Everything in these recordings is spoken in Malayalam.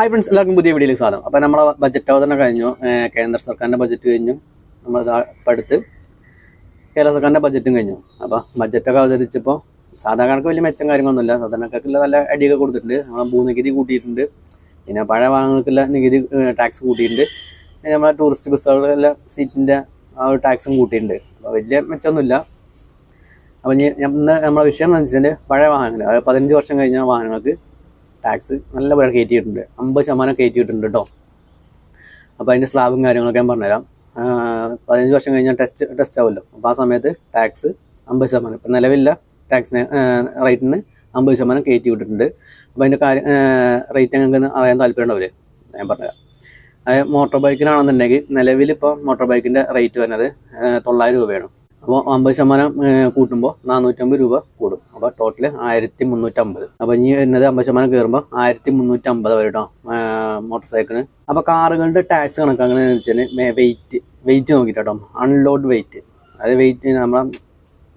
ഹായ് ഫ്രണ്ട്സ് എല്ലാവർക്കും പുതിയ വീഡിയോയിലേക്ക് സ്വാഗതം. അപ്പോൾ നമ്മുടെ ബജറ്റ് അവതരണം കഴിഞ്ഞു. കേന്ദ്ര സർക്കാരിന്റെ ബജറ്റ് കഴിഞ്ഞു. നമ്മൾ അടുത്ത് കേരള സർക്കാരിന്റെ ബജറ്റും കഴിഞ്ഞു. അപ്പോൾ ബജറ്റൊക്കെ അവതരിച്ചപ്പോൾ സാധാരണക്കാർക്ക് വലിയ മെച്ചം കാര്യങ്ങളൊന്നുമില്ല. സാധാരണക്കാർക്കുള്ള നല്ല അടിയൊക്കെ കൊടുത്തിട്ടുണ്ട്. നമ്മളെ ഭൂനികുതി കൂട്ടിയിട്ടുണ്ട്. പിന്നെ പഴയ വാഹനങ്ങൾക്കുള്ള നികുതി ടാക്സ് കൂട്ടിയിട്ടുണ്ട്. പിന്നെ നമ്മളെ ടൂറിസ്റ്റ് ബസ്സുകളിലെ സീറ്റിന്റെ ആ ഒരു ടാക്സും കൂട്ടിയിട്ടുണ്ട്. അപ്പോൾ വലിയ മെച്ചമൊന്നുമില്ല. അപ്പോൾ ഇനി ഇന്ന് നമ്മളെ വിഷയം എന്ന് വെച്ചാൽ പഴയ വാഹനങ്ങൾ. പതിനഞ്ച് വർഷം കഴിഞ്ഞ വാഹനങ്ങൾക്ക് ടാക്സ് നല്ല പോലെ കയറ്റിയിട്ടുണ്ട്. അമ്പത് ശതമാനം കയറ്റിയിട്ടുണ്ട് കേട്ടോ അപ്പോൾ അതിന്റെ സ്ലാബും കാര്യങ്ങളൊക്കെ ഞാൻ പറഞ്ഞുതരാം. പതിനഞ്ച് വർഷം കഴിഞ്ഞാൽ ടെസ്റ്റ് ടെസ്റ്റ് ആവുമല്ലോ. അപ്പോൾ ആ സമയത്ത് ടാക്സ് അമ്പത് ശതമാനം. ഇപ്പം നിലവില്ല ടാക്സിന് റേറ്റിന് അമ്പത് ശതമാനം കയറ്റി വിട്ടിട്ടുണ്ട്. അപ്പോൾ അതിന്റെ കാര്യം റേറ്റ് ഞങ്ങൾക്ക് അറിയാൻ താല്പര്യം ഞാൻ പറഞ്ഞുതരാം. മോട്ടോർ ബൈക്കിനാണെന്നുണ്ടെങ്കിൽ നിലവിലിപ്പോൾ മോട്ടോർ ബൈക്കിന്റെ റേറ്റ് വരുന്നത് തൊള്ളായിരം രൂപയാണ്. അപ്പോൾ അമ്പത് ശതമാനം കൂട്ടുമ്പോൾ നാനൂറ്റമ്പത് രൂപ കൂടും. അപ്പോൾ ടോട്ടൽ ആയിരത്തി മുന്നൂറ്റമ്പത് അപ്പോൾ ഇനി വരുന്നത് അമ്പത് ശതമാനം കയറുമ്പോൾ ആയിരത്തി മുന്നൂറ്റമ്പത് വരും കേട്ടോ മോട്ടോർ സൈക്കിളിന് അപ്പോൾ കാറുകളുടെ ടാക്സ് കണക്കാക്കണമെന്ന് വെച്ചാൽ വെയിറ്റ് വെയിറ്റ് നോക്കിയിട്ടോ അൺലോഡ് വെയിറ്റ് അതായത് വെയിറ്റ് നമ്മളെ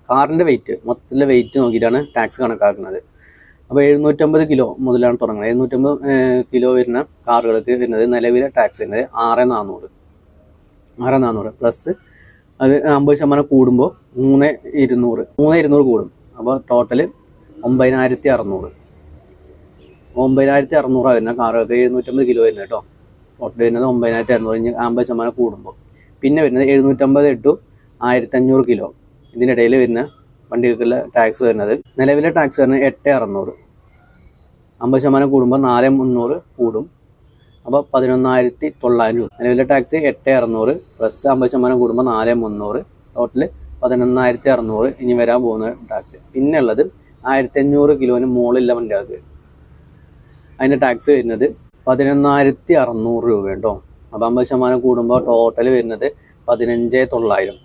കാറിന്റെ വെയിറ്റ് മൊത്തത്തിലെ വെയിറ്റ് നോക്കിയിട്ടാണ് ടാക്സ് കണക്കാക്കുന്നത്. അപ്പോൾ എഴുന്നൂറ്റമ്പത് കിലോ മുതലാണ് തുടങ്ങുന്നത്. എഴുന്നൂറ്റമ്പത് കിലോ വരുന്ന കാറുകൾക്ക് വരുന്നത് നിലവിലെ ടാക്സ് വരുന്നത് ആറ് നാനൂറ് ആറ് നാനൂറ് പ്ലസ് അത് അമ്പത് ശതമാനം കൂടുമ്പോൾ മൂന്ന് ഇരുന്നൂറ് മൂന്ന് ഇരുന്നൂറ് കൂടും. അപ്പോൾ ടോട്ടൽ ഒമ്പതിനായിരത്തി അറുന്നൂറ്. ഒമ്പതിനായിരത്തി അറുന്നൂറാണ് വരുന്നത് കാറുകൾക്ക് എഴുന്നൂറ്റമ്പത് കിലോ വരുന്നത് കേട്ടോ. ടോട്ടൽ വരുന്നത് ഒമ്പതിനായിരത്തി അറുന്നൂറ്. ഇനി അമ്പത് ശതമാനം കൂടുമ്പോൾ പിന്നെ വരുന്നത് എഴുന്നൂറ്റമ്പത് ടു ആയിരത്തഞ്ഞൂറ് കിലോ. ഇതിനിടയിൽ വരുന്ന വണ്ടികൾക്കുള്ള ടാക്സ് വരുന്നത് നിലവിലെ ടാക്സ് വരുന്നത് എട്ട് അറുന്നൂറ്. അമ്പത് ശതമാനം കൂടുമ്പോൾ നാല് മുന്നൂറ് കൂടും. അപ്പോൾ പതിനൊന്നായിരത്തി തൊള്ളായിരം രൂപ. നിലവിലെ ടാക്സ് എട്ട് അറുന്നൂറ് പ്ലസ് അമ്പത് ശതമാനം കൂടുമ്പോൾ നാല് മുന്നൂറ്. ടോട്ടൽ പതിനൊന്നായിരത്തി അറുന്നൂറ് ഇനി വരാൻ പോകുന്ന ടാക്സ് പിന്നെ ഉള്ളത് ആയിരത്തി അഞ്ഞൂറ് കിലോന് മുകളിലുള്ള വണ്ടികൾക്ക് അതിന്റെ ടാക്സ് വരുന്നത് പതിനൊന്നായിരത്തി അറുന്നൂറ് രൂപ കേട്ടോ. അപ്പോൾ അമ്പത് ശതമാനം കൂടുമ്പോൾ ടോട്ടൽ വരുന്നത് പതിനഞ്ച് തൊള്ളായിരം.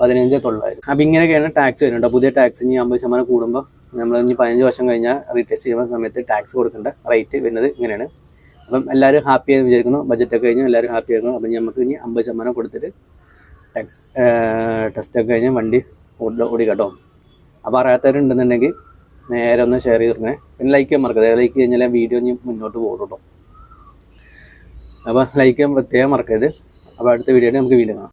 പതിനഞ്ച് തൊള്ളായിരം. അപ്പം ഇങ്ങനെയൊക്കെയാണ് ടാക്സ് വരുന്നത് പുതിയ ടാക്സ് ഇനി അമ്പത് ശതമാനം കൂടുമ്പോൾ നമ്മൾ ഇനി പതിനഞ്ച് വർഷം കഴിഞ്ഞാൽ റീടെസ്റ്റ് ചെയ്യുന്ന സമയത്ത് ടാക്സ് കൊടുക്കേണ്ട റേറ്റ് വരുന്നത് ഇങ്ങനെയാണ്. അപ്പം എല്ലാവരും ഹാപ്പി ആയെന്ന് വിചാരിക്കുന്നു. ബഡ്ജറ്റൊക്കെ കഴിഞ്ഞു എല്ലാവരും ഹാപ്പി ആയിരുന്നു. അപ്പം നമുക്ക് ഇനി അമ്പത് ശതമാനം കൊടുത്തിട്ട് ടാക്സ് ടെസ്റ്റൊക്കെ കഴിഞ്ഞ് വണ്ടി ഓടി കേട്ടോ. അപ്പോൾ അറിയാത്തവരുണ്ടെന്നുണ്ടെങ്കിൽ നേരെ ഒന്ന് ഷെയർ ചെയ്തിരുന്നേ പിന്നെ ലൈക്ക് ചെയ്യാൻ മറക്കരുത്. ലൈക്ക് കഴിഞ്ഞാൽ വീഡിയോ ഇനി മുന്നോട്ട് പോകും കേട്ടോ. അപ്പോൾ ലൈക്ക് ചെയ്യാൻ പ്രത്യേകം മറക്കരുത്. അപ്പോൾ അടുത്ത വീഡിയോയിൽ നമുക്ക് വീണ്ടും കാണാം.